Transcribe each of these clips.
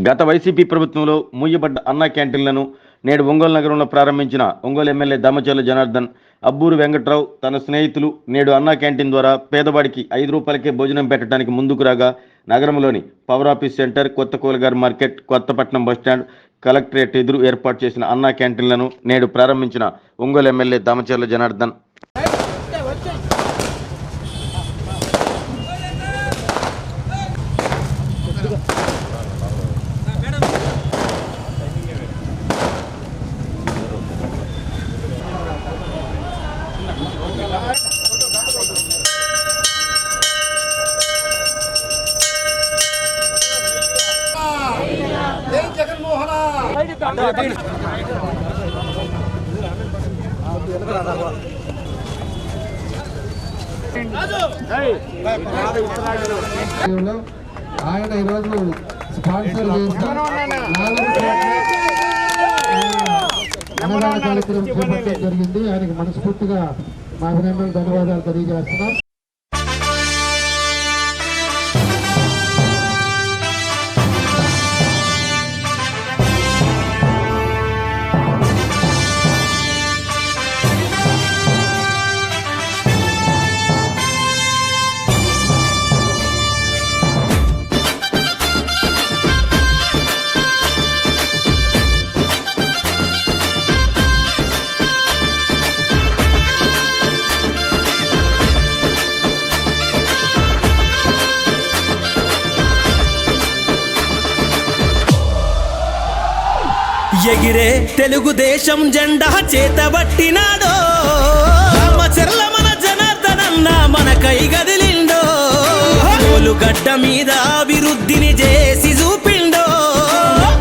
గత వైసీపీ ప్రభుత్వంలో మూయబడ్డ అన్నా క్యాంటీన్లను నేడు ఒంగోలు నగరంలో ప్రారంభించిన ఒంగోలు ఎమ్మెల్యే దామచర్ల జనార్దన్ అబ్బూరు వెంకట్రావు తన స్నేహితులు నేడు అన్నా క్యాంటీన్ ద్వారా పేదవాడికి ఐదు రూపాయలకే భోజనం పెట్టడానికి ముందుకు రాగా నగరంలోని పవర్ ఆఫీస్ సెంటర్ కొత్త కూలగారు market Kothapatnam bus stand collectorate ఎదురు ఏర్పాటు చేసిన అన్నా క్యాంటీన్లను నేడు ప్రారంభించిన ఒంగోలు ఎమ్మెల్యే దామచర్ల జనార్దన్ జై జగన్మోహన సమయంలో ఆయన ఈరోజు స్పాన్సర్ చేసిన అన్నదాన కార్యక్రమం చేపట్టడం జరిగింది ఆయనకు మనస్ఫూర్తిగా మా అభినందనలు ధన్యవాదాలు తెలియజేస్తున్నాం ఎగిరే తెలుగుదేశం జెండా చేతబట్టినాడో చెర్ల మన జనార్దనన్న మన కై గదిలిండో. గడ్డ మీద అభివృద్ధిని చేసి చూపిండో.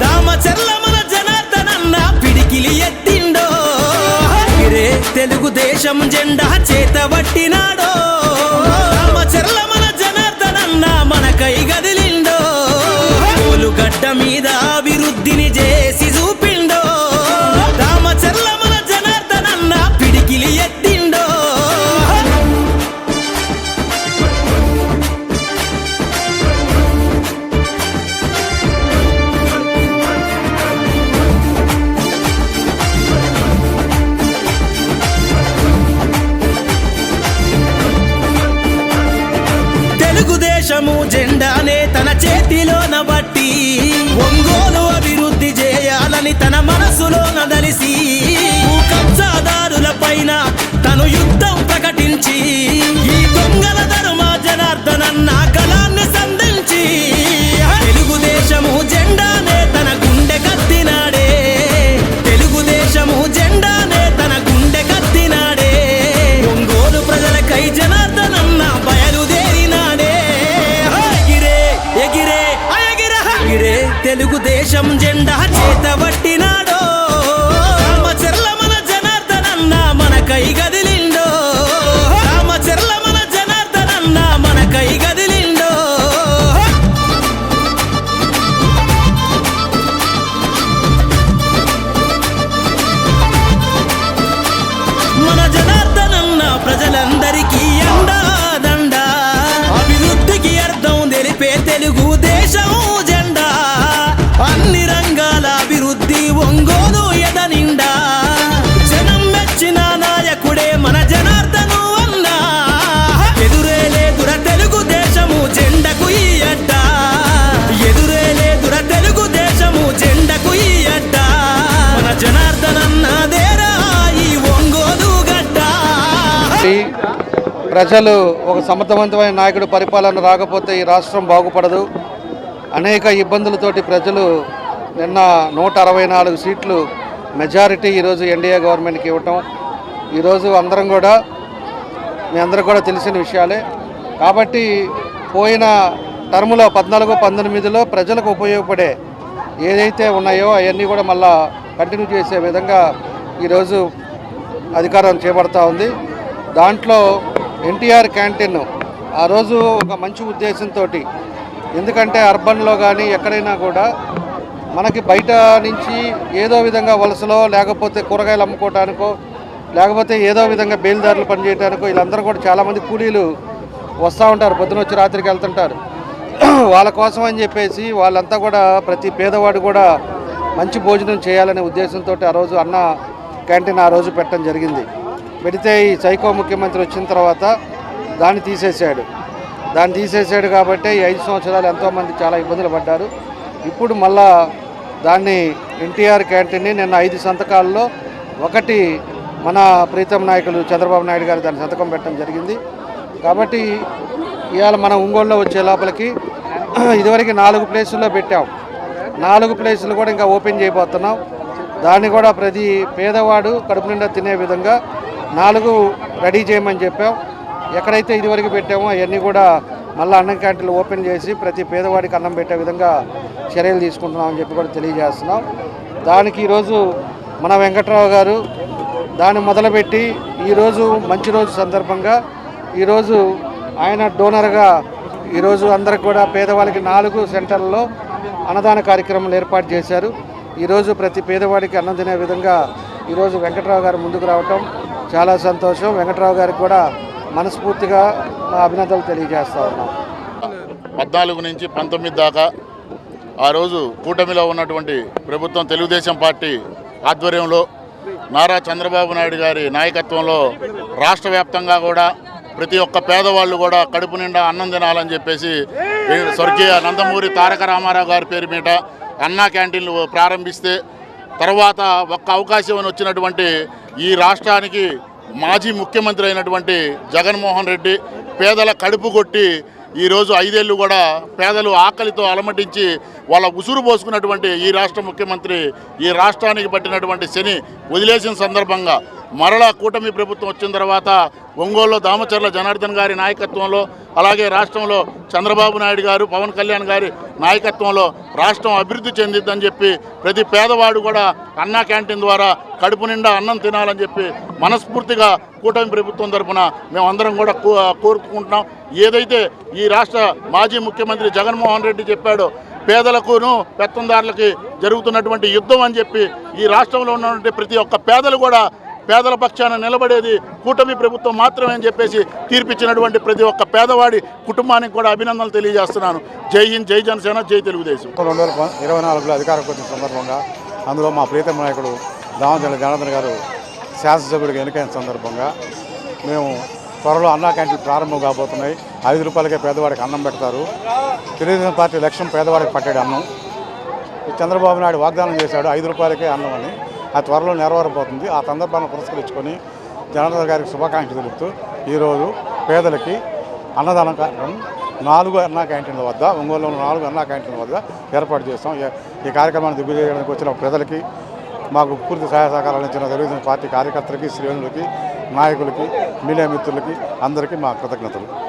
దామచర్ల మన జనార్దనన్న పిడికిలి ఎత్తిండో. ఎగిరే తెలుగుదేశం జెండా చేతబట్టినాడో తన మనసులో తెలుగుదేశం జెండా చేతబట్టినాడో నిండా. జనం మెచ్చిన నాయకుడే మన జనార్దను అన్నా ఎదురే లేదుర తెలుగు దేశము జెండకు ఈ అడ్డ. ఎదురే లేదుర తెలుగు దేశము జెండకు ఈ అడ్డ. మన జనార్దనన్నదేరా ఈ ఒంగోలు గడ్డ. ప్రజలు ఒక సమర్థవంతమైన నాయకుడు పరిపాలన రాకపోతే ఈ రాష్ట్రం బాగుపడదు. అనేక ఇబ్బందులతోటి ప్రజలు నిన్న నూట అరవై నాలుగు సీట్లు మెజారిటీ ఈరోజు ఎన్డీఏ గవర్నమెంట్కి ఇవ్వటం. ఈరోజు అందరం కూడా మీ అందరూ కూడా తెలిసిన విషయాలే. కాబట్టి పోయిన టర్ములో పద్నాలుగు పంతొమ్మిదిలో ప్రజలకు ఉపయోగపడే ఏదైతే ఉన్నాయో అవన్నీ కూడా మళ్ళా కంటిన్యూ చేసే విధంగా ఈరోజు అధికారం చేపడతా ఉంది. దాంట్లో ఎన్టీఆర్ క్యాంటీన్ ఆ రోజు ఒక మంచి ఉద్దేశంతో ఎందుకంటే అర్బన్లో కానీ ఎక్కడైనా కూడా మనకి బయట నుంచి ఏదో విధంగా వలసలో లేకపోతే కూరగాయలు అమ్ముకోవటానికో లేకపోతే ఏదో విధంగా బేల్దారులు పనిచేయటానికో వీళ్ళందరూ కూడా చాలామంది కూలీలు వస్తూ ఉంటారు. పొద్దున వచ్చి రాత్రికి వెళ్తుంటారు. వాళ్ళ కోసం అని చెప్పేసి వాళ్ళంతా కూడా ప్రతి పేదవాడు కూడా మంచి భోజనం చేయాలనే ఉద్దేశంతో ఆ రోజు అన్న క్యాంటీన్ ఆ రోజు పెట్టడం జరిగింది. పెడితే ఈ సైకో ముఖ్యమంత్రి వచ్చిన తర్వాత దాన్ని తీసేశాడు. దాన్ని తీసేసాడు కాబట్టి ఈ ఐదు సంవత్సరాలు ఎంతోమంది చాలా ఇబ్బందులు పడ్డారు. ఇప్పుడు మళ్ళా దాన్ని ఎన్టీఆర్ క్యాంటీన్ని నిన్న ఐదు సంతకాల్లో ఒకటి మన ప్రీతం నాయకులు చంద్రబాబు నాయుడు గారు దాని సంతకం పెట్టడం జరిగింది. కాబట్టి ఇవాళ మనం ఒంగోలులో వచ్చే లోపలికి ఇదివరకు నాలుగు ప్లేసుల్లో పెట్టాం. నాలుగు ప్లేసులు కూడా ఇంకా ఓపెన్ చేయబోతున్నాం. దాన్ని కూడా ప్రతి పేదవాడు కడుపు నిండా తినే విధంగా నాలుగు రెడీ చేయమని చెప్పాం. ఎక్కడైతే ఇదివరకు పెట్టామో అవన్నీ కూడా మళ్ళీ అన్నం క్యాంటీన్లు ఓపెన్ చేసి ప్రతి పేదవాడికి అన్నం పెట్టే విధంగా చర్యలు తీసుకుంటున్నామని చెప్పి కూడా తెలియజేస్తున్నాం. దానికి ఈరోజు మన వెంకట్రావు గారు దాన్ని మొదలుపెట్టి ఈరోజు మంచి రోజు సందర్భంగా ఈరోజు ఆయన డోనర్గా ఈరోజు అందరికి కూడా పేదవాళ్ళకి నాలుగు సెంటర్లలో అన్నదాన కార్యక్రమాలు ఏర్పాటు చేశారు. ఈరోజు ప్రతి పేదవాడికి అన్నం తినే విధంగా ఈరోజు వెంకట్రావు గారు ముందుకు రావటం చాలా సంతోషం. వెంకట్రావు గారికి కూడా మనస్ఫూర్తిగా మా అభినందనలు తెలియజేస్తా ఉన్నాం. పద్నాలుగు నుంచి పంతొమ్మిది దాకా ఆ రోజు కూటమిలో ఉన్నటువంటి ప్రభుత్వం తెలుగుదేశం పార్టీ ఆధ్వర్యంలో నారా చంద్రబాబు నాయుడు గారి నాయకత్వంలో రాష్ట్ర వ్యాప్తంగా కూడా ప్రతి ఒక్క పేదవాళ్ళు కూడా కడుపు నిండా అన్నం తినాలని చెప్పేసి స్వర్గీయ నందమూరి తారక రామారావు గారి పేరు మీద అన్నా క్యాంటీన్లు ప్రారంభిస్తే తర్వాత ఒక్క అవకాశం అని వచ్చినటువంటి ఈ రాష్ట్రానికి మాజీ ముఖ్యమంత్రి అయినటువంటి జగన్మోహన్ రెడ్డి పేదల కడుపు కొట్టి ఈరోజు ఐదేళ్ళు కూడా పేదలు ఆకలితో అలమటించి వాళ్ళ ఉసురు పోసుకున్నటువంటి ఈ రాష్ట్ర ముఖ్యమంత్రి ఈ రాష్ట్రానికి పట్టినటువంటి శని వదిలేసిన సందర్భంగా మరలా కూటమి ప్రభుత్వం వచ్చిన తర్వాత ఒంగోలులో దామచర్ల జనార్దన్ గారి నాయకత్వంలో అలాగే రాష్ట్రంలో చంద్రబాబు నాయుడు గారు పవన్ కళ్యాణ్ గారి నాయకత్వంలో రాష్ట్రం అభివృద్ధి చెందిద్దని చెప్పి ప్రతి పేదవాడు కూడా అన్నా క్యాంటీన్ ద్వారా కడుపు నిండా అన్నం తినాలని చెప్పి మనస్ఫూర్తిగా కూటమి ప్రభుత్వం తరఫున మేమందరం కూడా కోరుకుంటున్నాం. ఏదైతే ఈ రాష్ట్ర మాజీ ముఖ్యమంత్రి జగన్మోహన్ రెడ్డి చెప్పాడో పేదలకును పెత్తందారులకి జరుగుతున్నటువంటి యుద్ధం అని చెప్పి ఈ రాష్ట్రంలో ఉన్నటువంటి ప్రతి ఒక్క పేదలు కూడా పేదల పక్షాన నిలబడేది కూటమి ప్రభుత్వం మాత్రమే అని చెప్పేసి తీర్పిచ్చినటువంటి ప్రతి ఒక్క పేదవాడి కుటుంబానికి కూడా అభినందనలు తెలియజేస్తున్నాను. జై హింద్ జై జనసేన జై తెలుగుదేశం. రెండు వేల ఇరవై నాలుగులో అధికారంకి వచ్చిన సందర్భంగా అందులో మా ప్రీతమ నాయకుడు దామచల జనార్దన్ గారు శాసనసభ్యుడిగా ఎన్నికైన సందర్భంగా మేము త్వరలో అన్నా క్యాంటీన్ ప్రారంభం కాబోతున్నాయి. ఐదు రూపాయలకే పేదవాడికి అన్నం పెడతారు. తెలుగుదేశం పార్టీ లక్ష్యం పేదవాడికి పట్టాడు అన్నం. చంద్రబాబు నాయుడు వాగ్దానం చేశాడు ఐదు రూపాయలకే అన్నం అని. ఆ త్వరలో నెరవేరబోతుంది. ఆ సందర్భాన్ని పురస్కరించుకొని జనార్దన్ గారికి శుభాకాంక్షలు తెలుపుతూ ఈరోజు పేదలకి అన్నదానం కార్యక్రమం నాలుగు అన్నా క్యాంటీన్ల వద్ద ఒంగోలులో ఉన్న నాలుగు అన్నా క్యాంటీన్ల వద్ద ఏర్పాటు చేస్తాం. ఈ- ఈ కార్యక్రమాన్ని దిగ్విజయడానికి వచ్చిన ప్రజలకి మాకు పూర్తి సహాయ సహకారాలు ఇచ్చిన తెలుగుదేశం పార్టీ కార్యకర్తలకి శ్రేణులకి నాయకులకి మీడియా మిత్రులకి అందరికీ మా కృతజ్ఞతలు.